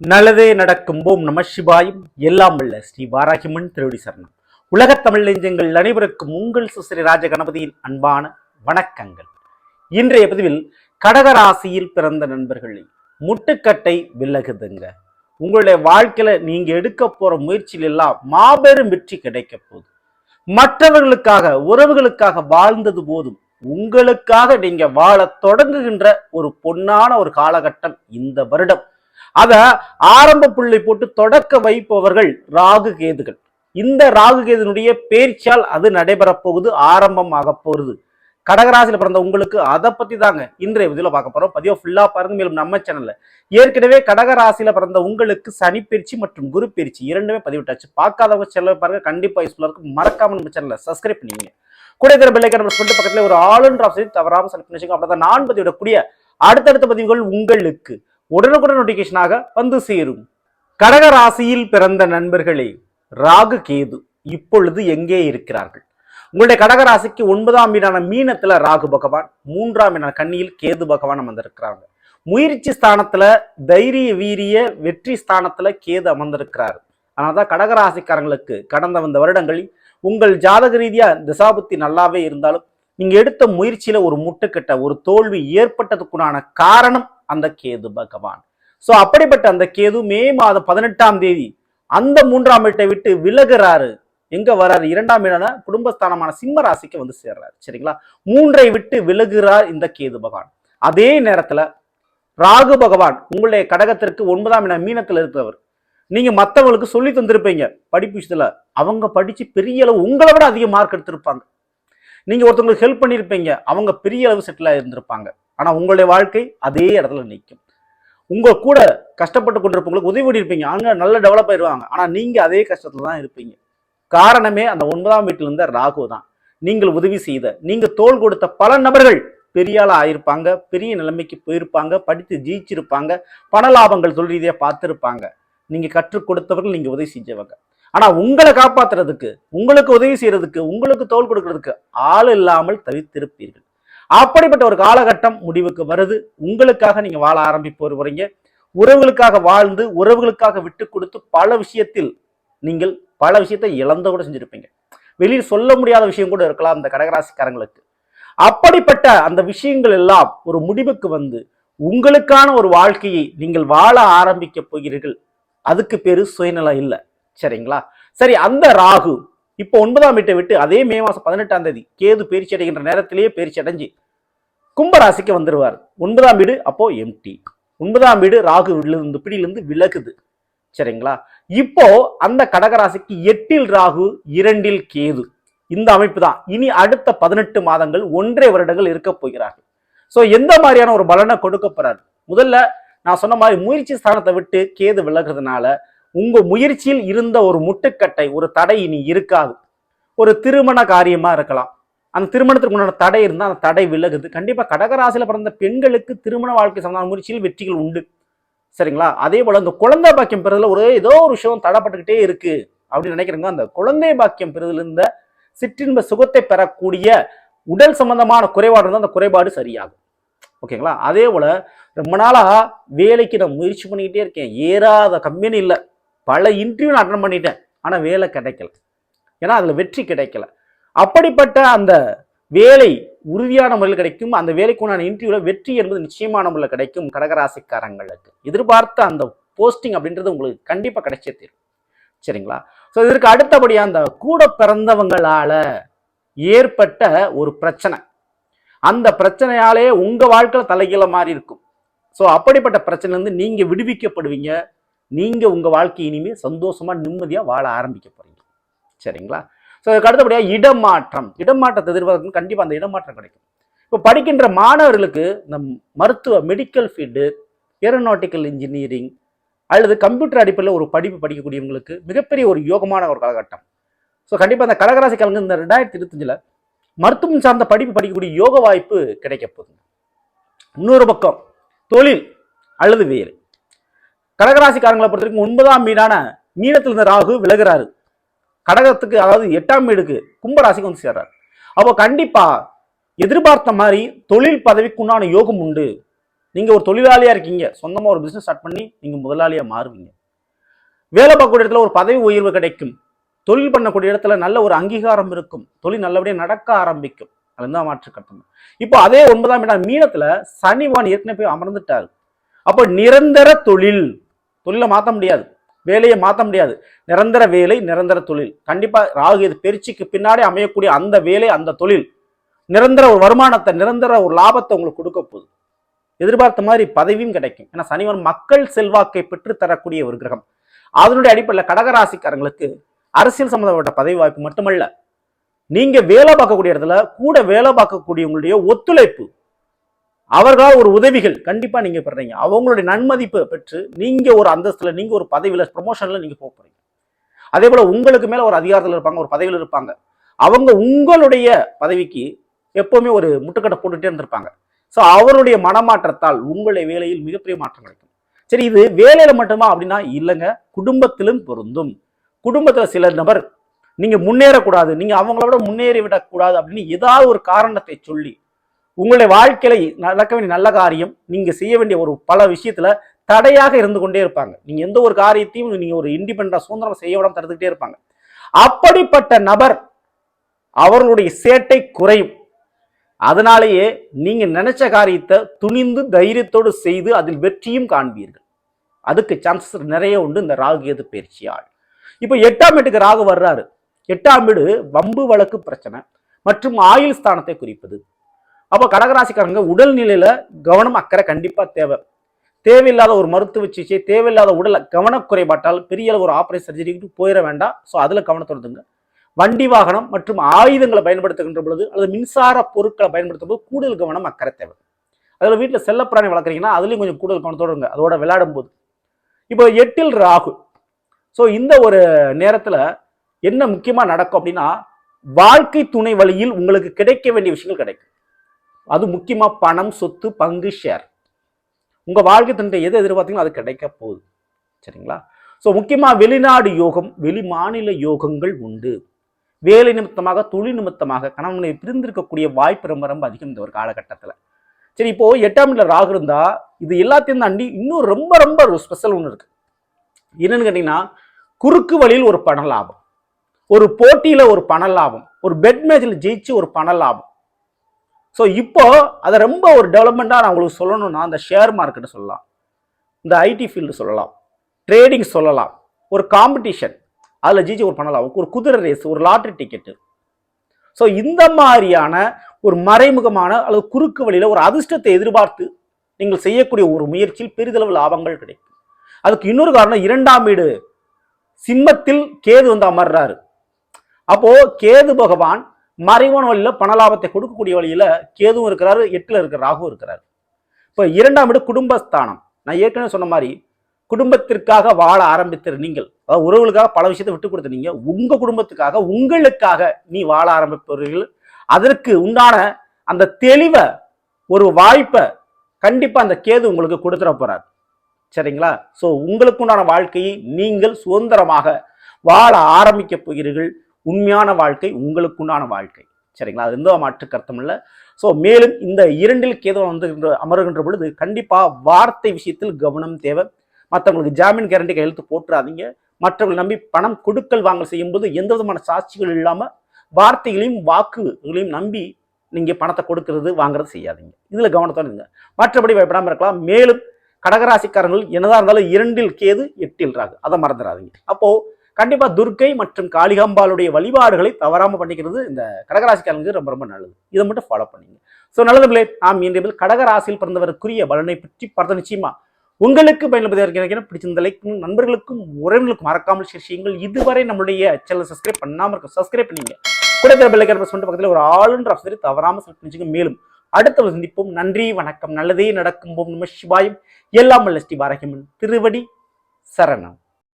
நல்லதே நடக்கும். போம் நம சிவாயும். எல்லாம் வல்ல ஸ்ரீ வாராகிமன் திருவடி சரணம் உலகத் தமிழ் நெஞ்சங்கள் அனைவருக்கும் உங்கள் சுஸ்ரீ ராஜ கணபதியின் அன்பான வணக்கங்கள். இன்றைய பதிவில் கடகராசியில் பிறந்த நண்பர்களே முட்டுக்கட்டை விலகுதுங்க. உங்களுடைய வாழ்க்கையில நீங்க எடுக்க போற முயற்சியில் எல்லாம் மாபெரும் வெற்றி கிடைக்க போகுது. மற்றவர்களுக்காக உறவுகளுக்காக வாழ்ந்தது போதும் உங்களுக்காக நீங்க வாழ தொடங்குகின்ற ஒரு பொன்னான ஒரு காலகட்டம் இந்த வருடம். அதை ஆரம்ப புள்ளி போட்டு தொடக்க வைப்பவர்கள் ராகு கேதுகள். இந்த ராகு கேதுனுடைய பேச்சால் அது நடைபெறப் போகுது ஆரம்பமாக போகுது. கடகராசியில் பிறந்த உங்களுக்கு அதை பத்தி தாங்க இன்றைய பதிவில் பார்க்க போறோம். பதிவை ஃபுல்லா பாருங்க. மேலும் நம்ம சேனல்ல ஏற்கனவே கடகராசியில பிறந்த உங்களுக்கு சனி பயிற்சி மற்றும் குரு பயிற்சி இரண்டுமே பதிவிட்டாச்சு. பார்க்காதவங்க செல்ல பாருங்க. கண்டிப்பா யூஸ்ஃபுல்லா இருக்கும். மறக்காம நம்ம சேனல்ல சப்ஸ்கிரைப் பண்ணிங்க கூட இருக்கிற பெல்லைக்கன் பிரஸ் பண்ணிட்டு பக்கத்துல ஒரு ஆளுன்ற ஆப்ஷன் தவறாம செலக்ட் பண்ணி வச்சுக்கோங்க. நான் பதிவிடக்கூடிய அடுத்தடுத்த பதிவுகள் உங்களுக்கு. உடனுக்குடன் நோட்டிபிகேஷனாக வந்து சேரும். கடக ராசியில் பிறந்த நண்பர்களே ராகு கேது இப்பொழுது எங்கே இருக்கிறார்கள்? உங்களுடைய கடக ராசிக்கு ஒன்பதாம் வீடான மீனத்துல ராகு பகவான் மூன்றாம் வீடான கண்ணியில் கேது பகவான் அமர்ந்திருக்கிறாங்க. முயற்சி ஸ்தானத்துல தைரிய வீரிய வெற்றி ஸ்தானத்துல கேது அமர்ந்திருக்கிறார். அதனாலதான் கடகராசிக்காரங்களுக்கு கடந்த வந்த வருடங்களில் உங்கள் ஜாதக ரீதியா திசாபுத்தி நல்லாவே இருந்தாலும் நீங்க எடுத்த முயற்சியில ஒரு முட்டுக்கட்ட ஒரு தோல்வி ஏற்பட்டதுக்குண்டான காரணம் அந்த கேது பகவான். ஸோ அப்படிப்பட்ட அந்த கேது மே மாதம் பதினெட்டாம் தேதி அந்த மூன்றாம் வீட்டை விட்டு விலகுறாரு. எங்க வர்றாரு இரண்டாம் இடம் குடும்பஸ்தானமான சிம்ம ராசிக்கு வந்து சேர்றாரு. சரிங்களா? மூன்றை விட்டு விலகுறார் இந்த கேது பகவான். அதே நேரத்துல ராகு பகவான் உங்களுடைய கடகத்திற்கு ஒன்பதாம் இடம் மீனத்தில் இருக்கிறவர். நீங்க மற்றவங்களுக்கு சொல்லி தந்திருப்பீங்க. படிப்பு விஷயத்துல அவங்க படிச்சு பெரிய அளவு உங்களை விட அதிக மார்க் எடுத்திருப்பாங்க. நீங்க ஒருத்தவங்களுக்கு ஹெல்ப் பண்ணியிருப்பீங்க அவங்க பெரிய அளவு செட்டில் இருந்திருப்பாங்க ஆனால் உங்களுடைய வாழ்க்கை அதே இடத்துல நிற்கும் உங்கள் கூட கஷ்டப்பட்டு கொண்டிருப்பவங்களுக்கு உதவி பண்ணியிருப்பீங்க. அவங்க நல்ல டெவலப் ஆயிடுவாங்க ஆனால் நீங்கள் அதே கஷ்டத்தில் தான் இருப்பீங்க. காரணமே அந்த ஒன்பதாம் வீட்டில் இருந்த ராகு தான். நீங்கள் உதவி செய்த நீங்கள் தோல் கொடுத்த பல நபர்கள் பெரிய ஆளா ஆயிருப்பாங்க பெரிய நிலைமைக்கு போயிருப்பாங்க படித்து ஜெயிச்சிருப்பாங்க பண லாபங்கள் தொழில் ரீதியாக பார்த்துருப்பாங்க. நீங்கள் கற்றுக் கொடுத்தவர்கள் நீங்கள் உதவி செஞ்சவங்க. ஆனால் உங்களை காப்பாற்றுறதுக்கு உங்களுக்கு உதவி செய்கிறதுக்கு உங்களுக்கு தோல் கொடுக்கறதுக்கு ஆள் இல்லாமல் தவித்திருப்பீர்கள். அப்படிப்பட்ட ஒரு காலகட்டம் முடிவுக்கு வருது. உங்களுக்காக நீங்க வாழ ஆரம்பிப்பு வரீங்க உறவுகளுக்காக வாழ்ந்து உறவுகளுக்காக விட்டு கொடுத்து பல விஷயத்தில் நீங்கள் பல விஷயத்தை இழந்த கூட செஞ்சிருப்பீங்க. வெளியில் சொல்ல முடியாத விஷயம் கூட இருக்கலாம் அந்த கடகராசிக்காரங்களுக்கு. அப்படிப்பட்ட அந்த விஷயங்கள் எல்லாம் ஒரு முடிவுக்கு வந்து உங்களுக்கான ஒரு வாழ்க்கையை நீங்கள் வாழ ஆரம்பிக்க போகிறீர்கள். அதுக்கு பேரு சுயநலம் இல்லை. சரிங்களா? சரி அந்த ராகு இப்போ ஒன்பதாம் வீட்டை விட்டு அதே மே மாதம் பதினெட்டாம் தேதி கேது பயிற்சி அடைகின்ற நேரத்திலேயே பயிற்சி அடைஞ்சு கும்பராசிக்கு வந்துடுவார் ஒன்பதாம் வீடு அப்போ எம்டி ஒன்பதாம் வீடு ராகு இருந்து பிடியிலிருந்து விலகுது. சரிங்களா? இப்போ அந்த கடகராசிக்கு எட்டில் ராகு இரண்டில் கேது. இந்த அமைப்பு தான். இனி அடுத்த பதினெட்டு மாதங்கள் ஒன்றே வருடங்கள் இருக்க போகிறார்கள். ஸோ எந்த மாதிரியான ஒரு பலனை கொடுக்க போறாரு? முதல்ல நான் சொன்ன மாதிரி முயற்சி ஸ்தானத்தை விட்டு கேது விலகிறதுனால உங்க முயற்சியில் இருந்த ஒரு முட்டுக்கட்டை ஒரு தடை இனி இருக்காது. ஒரு திருமண காரியமா இருக்கலாம். அந்த திருமணத்துக்கு முன்னாடி தடை இருந்தால் அந்த தடை விலகுது. கண்டிப்பாக கடகராசியில் பிறந்த பெண்களுக்கு திருமண வாழ்க்கை சம்பந்தமான முயற்சியில் வெற்றிகள் உண்டு. சரிங்களா? அதே போல் இந்த குழந்தை பாக்கியம் பெறுதல ஒரு ஏதோ ஒரு விஷயம் தடைப்பட்டுக்கிட்டே இருக்கு அப்படின்னு நினைக்கிறவங்க அந்த குழந்தை பாக்கியம் பெறுதல் சிற்றின்ப சுகத்தை பெறக்கூடிய உடல் சம்பந்தமான குறைபாடு இருந்தால் அந்த குறைபாடு சரியாகும். ஓகேங்களா? அதே போல் ரொம்ப நாளாக வேலைக்கு நான் முயற்சி பண்ணிக்கிட்டே இருக்கேன். ஏறாத கம்பெனி இல்லை. பல இன்டர்வியூ நான் அட்டன் பண்ணிட்டேன். ஆனால் வேலை கிடைக்கல. ஏன்னா அதில் வெற்றி கிடைக்கல. அப்படிப்பட்ட அந்த வேலை உறுதியான முறையில் கிடைக்கும். அந்த வேலைக்குண்டான இன்டர்வியூவில் வெற்றி என்பது நிச்சயமான முறையில் கிடைக்கும் கடகராசிக்காரங்களுக்கு. எதிர்பார்த்த அந்த போஸ்டிங் அப்படின்றது உங்களுக்கு கண்டிப்பாக கிடைச்சே தீரும். சரிங்களா? ஸோ இதற்கு அடுத்தபடியாக அந்த கூட பிறந்தவங்களால் ஏற்பட்ட ஒரு பிரச்சனை. அந்த பிரச்சனையாலே உங்கள் வாழ்க்கையில் தலைகீழ மாதிரி இருக்கும். ஸோ அப்படிப்பட்ட பிரச்சனை நீங்கள் விடுவிக்கப்படுவீங்க. நீங்கள் உங்கள் வாழ்க்கை இனிமேல் சந்தோஷமாக நிம்மதியாக வாழ ஆரம்பிக்க போகிறீங்க சரிங்களா? ஸோ அதுக்கு அடுத்தபடியாக இடமாற்றம். இடமாற்றத்தை எதிர்பார்க்கணும் கண்டிப்பாக அந்த இடமாற்றம் கிடைக்கும். இப்போ படிக்கின்ற மாணவர்களுக்கு இந்த மருத்துவ மெடிக்கல் ஃபீல்டு ஏரோநாட்டிக்கல் இன்ஜினியரிங் அல்லது கம்ப்யூட்டர் அடிப்படையில் ஒரு படிப்பு படிக்கக்கூடியவங்களுக்கு மிகப்பெரிய ஒரு யோகமான ஒரு காலகட்டம். ஸோ கண்டிப்பாக அந்த கடகராசிக்காரங்க இந்த ரெண்டாயிரத்தி இருபத்தஞ்சில் மருத்துவம் சார்ந்த படிப்பு படிக்கக்கூடிய யோக வாய்ப்பு கிடைக்க போகுது. இன்னொரு பக்கம் தொழில் அல்லது வேலை. கடகராசிக்காரங்களை பொறுத்த வரைக்கும் ஒன்பதாம் வீடான மீனத்தில் இருந்த ராகு விலகிறாரு. கடகத்துக்கு அதாவது எட்டாம் வீடுக்கு கும்பராசிக்கு வந்து சேர்றாரு. அப்போ கண்டிப்பா எதிர்பார்த்த மாதிரி தொழில் பதவிக்குண்டான யோகம் உண்டு. நீங்க ஒரு தொழிலாளியா இருக்கீங்க. சொந்தமா ஒரு பிசினஸ் ஸ்டார்ட் பண்ணி நீங்க முதலாளியா மாறுவீங்க. வேலை பார்க்கக்கூடிய இடத்துல ஒரு பதவி உயர்வு கிடைக்கும். தொழில் பண்ணக்கூடிய இடத்துல நல்ல ஒரு அங்கீகாரம் இருக்கும். தொழில் நல்லபடியாக நடக்க ஆரம்பிக்கும். அதுதான் மாற்று கட்டணம். இப்போ அதே ஒன்பதாம் இடம் மீனத்துல சனிவான் ஏற்கனவே போய் அமர்ந்துட்டாரு. அப்போ நிரந்தர தொழில் தொழிலை மாற்ற முடியாது. வேலையை மாற்ற முடியாது. நிரந்தர வேலை நிரந்தர தொழில். கண்டிப்பாக ராகு இது பெருச்சிக்கு பின்னாடி அமையக்கூடிய அந்த வேலை அந்த தொழில் நிரந்தர ஒரு வருமானத்தை நிரந்தர ஒரு லாபத்தை உங்களுக்கு கொடுக்க போகுது. எதிர்பார்த்த மாதிரி பதவியும் கிடைக்கும். ஏன்னா சனிவன் மக்கள் செல்வாக்கை பெற்று தரக்கூடிய ஒரு கிரகம். அதனுடைய அடிப்படையில் கடகராசிக்காரங்களுக்கு அரசியல் சம்பந்தப்பட்ட பதவி வாய்ப்பு மட்டுமல்ல நீங்க வேலை பார்க்கக்கூடிய இடத்துல கூட வேலை பார்க்கக்கூடியவங்களுடைய ஒத்துழைப்பு அவர்களால் ஒரு உதவிகள் கண்டிப்பாக நீங்கள் பெறுறீங்க அவங்களுடைய நன்மதிப்பை பெற்று நீங்கள் ஒரு அந்தஸ்தில் நீங்கள் ஒரு பதவியில் ப்ரொமோஷனில் நீங்கள் போக போகிறீங்க அதே போல் உங்களுக்கு மேலே ஒரு அதிகாரத்தில் இருப்பாங்க ஒரு பதவியில் இருப்பாங்க. அவங்க உங்களுடைய பதவிக்கு எப்போவுமே ஒரு முட்டுக்கட்டை போட்டுகிட்டே இருந்திருப்பாங்க. ஸோ அவருடைய மனமாற்றத்தால் உங்களுடைய வேலையில் மிகப்பெரிய மாற்றம் கிடைக்கும். சரி இது வேலையில் மட்டுமா அப்படின்னா இல்லைங்க. குடும்பத்திலும் பொருந்தும். குடும்பத்தில் சில நபர் நீங்கள் முன்னேறக்கூடாது நீங்கள் அவங்கள விட முன்னேறி விடக்கூடாது அப்படின்னு ஏதாவது ஒரு காரணத்தை சொல்லி உங்களுடைய வாழ்க்கையில நடக்க வேண்டிய நல்ல காரியம் நீங்க செய்ய வேண்டிய ஒரு பல விஷயத்துல தடையாக இருந்து கொண்டே இருப்பாங்க. நீங்க எந்த ஒரு காரியத்தையும் நீங்க ஒரு இண்டிபெண்டா சுதந்திரம் செய்ய விடாம தடுத்துக்கிட்டே இருப்பாங்க. அப்படிப்பட்ட நபர் அவர்களுடைய சேட்டை குறையும். அதனாலேயே நீங்க நினைச்ச காரியத்தை துணிந்து தைரியத்தோடு செய்து அதில் வெற்றியும் காண்பீர்கள். அதுக்கு சான்சஸ் நிறைய உண்டு. இந்த ராகு கேது பயிற்சியால் இப்போ எட்டாம் வீட்டுக்கு ராகு வர்றாரு. எட்டாம் வீடு வம்பு வழக்கு பிரச்சனை மற்றும் ஆயுள் ஸ்தானத்தை குறிப்பது. அப்போ கடகராசிக்காரங்க உடல்நிலையில கவனம் அக்கறை கண்டிப்பா தேவை. தேவையில்லாத ஒரு மருத்துவ சிகிச்சை தேவையில்லாத உடல் கவனக்குறைபாட்டால் பெரிய அளவு ஒரு ஆப்ரேஷன் சர்ஜரிக்கு போயிட வேண்டாம். ஸோ அதில் கவனத்தொடுத்துங்க வண்டி வாகனம் மற்றும் ஆயுதங்களை பயன்படுத்துகின்ற பொழுது அல்லது மின்சார பொருட்களை பயன்படுத்தும் போது கூடுதல் கவனம் அக்கறை தேவை. அதில் வீட்டில் செல்லப்பிராணி வளர்க்குறீங்கன்னா அதுலேயும் கொஞ்சம் கூடுதல் கவனத்தோடு இருங்க அதோட விளையாடும் போது இப்போ எட்டில் ராகு. ஸோ இந்த ஒரு நேரத்தில் என்ன முக்கியமாக நடக்கும் அப்படின்னா வாழ்க்கை துணை வழியில் உங்களுக்கு கிடைக்க வேண்டிய விஷயங்கள் கிடைக்கும். அது முக்கியமாக பணம் சொத்து பங்கு ஷேர் உங்கள் வாழ்க்கை துணை எது எதிர்பார்த்தீங்களோ அது கிடைக்க போகுது. சரிங்களா? ஸோ முக்கியமாக வெளிநாடு யோகம் வெளி மாநில யோகங்கள் உண்டு. வேலை நிமித்தமாக தொழில் நிமித்தமாக கணவனை பிரிந்திருக்கக்கூடிய வாய்ப்பு ரொம்ப ரொம்ப அதிகம் இந்த ஒரு காலகட்டத்தில். சரி இப்போ எட்டாம் இடத்துல ராகு இருந்தா இது எல்லாத்தையும் தாண்டி இன்னும் ரொம்ப ரொம்ப ஒரு ஸ்பெஷல் ஒன்று இருக்கு. என்னன்னு கேட்டீங்கன்னா குறுக்கு வழியில் ஒரு பண லாபம். ஒரு போட்டியில் ஒரு பண லாபம். ஒரு பெட் மேஜில் ஜெயிச்சு ஒரு பண லாபம். ஸோ இப்போ அதை ரொம்ப ஒரு டெவலப்மெண்ட்டாக நான் உங்களுக்கு சொல்லணும்னா அந்த ஷேர் மார்க்கெட்டை சொல்லலாம். இந்த ஐடி ஃபீல்டு சொல்லலாம். ட்ரேடிங் சொல்லலாம். ஒரு காம்படிஷன் அதில் ஜிஜி ஒரு பண்ணலாம். ஒரு குதிரை ரேஸ் ஒரு லாட்ரி டிக்கெட்டு ஸோ இந்த மாதிரியான ஒரு மறைமுகமான அல்லது குறுக்கு வழியில் ஒரு அதிர்ஷ்டத்தை எதிர்பார்த்து நீங்கள் செய்யக்கூடிய ஒரு முயற்சியில் பெரிதளவு லாபங்கள் கிடைக்கும். அதுக்கு இன்னொரு காரணம் இரண்டாம் வீடு. சிம்மத்தில் கேது வந்து அமர்றாரு அப்போ கேது பகவான் மறைவான வழியில பண லாபத்தை கொடுக்கக்கூடிய வழியில் கேதுவும் இருக்கிறாரு எட்டில் இருக்கிற ராகுவும் இருக்கிறாரு. இப்போ இரண்டாம் வீடு குடும்பஸ்தானம். நான் ஏற்கனவே சொன்ன மாதிரி குடும்பத்திற்காக வாழ ஆரம்பித்த நீங்கள். அதாவது உறவுகளுக்காக பல விஷயத்தை விட்டு கொடுத்த நீங்கள் உங்கள் குடும்பத்துக்காக உங்களுக்காக நீ வாழ ஆரம்பிப்பவர்கள். அதற்கு உண்டான அந்த தெளிவை ஒரு வாய்ப்பை கண்டிப்பாக அந்த கேது உங்களுக்கு கொடுத்துட போகிறார் சரிங்களா? ஸோ உங்களுக்கு உண்டான வாழ்க்கையை நீங்கள் சுதந்திரமாக வாழ ஆரம்பிக்க போகிறீர்கள். உண்மையான வாழ்க்கை உங்களுக்குண்டான வாழ்க்கை. சரிங்களா? அது எந்த மாற்று கருத்தம் இல்லை. ஸோ மேலும் இந்த இரண்டில் கேது வந்து அமருகின்ற பொழுது கண்டிப்பாக வார்த்தை விஷயத்தில் கவனம் தேவை. மற்றவங்களுக்கு ஜாமீன் கேரண்டி கையெழுத்து போட்டுறாதீங்க மற்றவங்களை நம்பி பணம் கொடுக்கல் வாங்கல் செய்யும்போது எந்த விதமான சாட்சிகள் இல்லாமல் வார்த்தைகளையும் வாக்குகளையும் நம்பி நீங்கள் பணத்தை கொடுக்கறது வாங்குறது செய்யாதீங்க. இதில் கவனத்தோடு இருங்க. மற்றபடி பயப்படாமல் இருக்கலாம். மேலும் கடகராசிக்காரங்கள் என்னதான் இருந்தாலும் இரண்டில் கேது எட்டில் ராகு. அதை மறந்துடாதீங்க. அப்போது கண்டிப்பா துர்க்கை மற்றும் காளிகாம்பாளுடைய வழிபாடுகளை தவறாம பண்ணிக்கிறது இந்த கடகராசிக்காரங்களுக்கு ரொம்ப ரொம்ப நல்லது. இதை மட்டும் ஃபாலோ பண்ணுங்க. ஸோ நல்லதுங்களே நாம் இன்றைய கடகராசியில் பிறந்தவருக்குரிய பலனை பற்றி பார்த்த நிச்சயமா உங்களுக்கு பயன்படுத்தியிருக்கிறேன் பிடிச்சிருந்த லைக்கும் நண்பர்களுக்கும் உறவினர்களுக்கும் மறக்காமல் ஷேர் செய்யுங்கள். இதுவரை நம்மளுடைய சேனல் சப்ஸ்கிரைப் பண்ணாமல் இருக்கும் சப்ஸ்கிரைப் பண்ணீங்க. கூட இருக்கிற பெல்லைக்கர் பிரஸ் பண்ணிட்டு பக்கத்தில் ஒரு ஆளுன்ற ஆப்ஷனை தவறாமல் செலக்ட் பண்ணிச்சுங்க. மேலும் அடுத்த ஒரு சந்திப்போம். நன்றி வணக்கம். நல்லதே நடக்கும். போம் நம சிவாயம். எல்லாம் வல்ல ஸ்ரீ பாரகிமன் திருவடி சரணம்.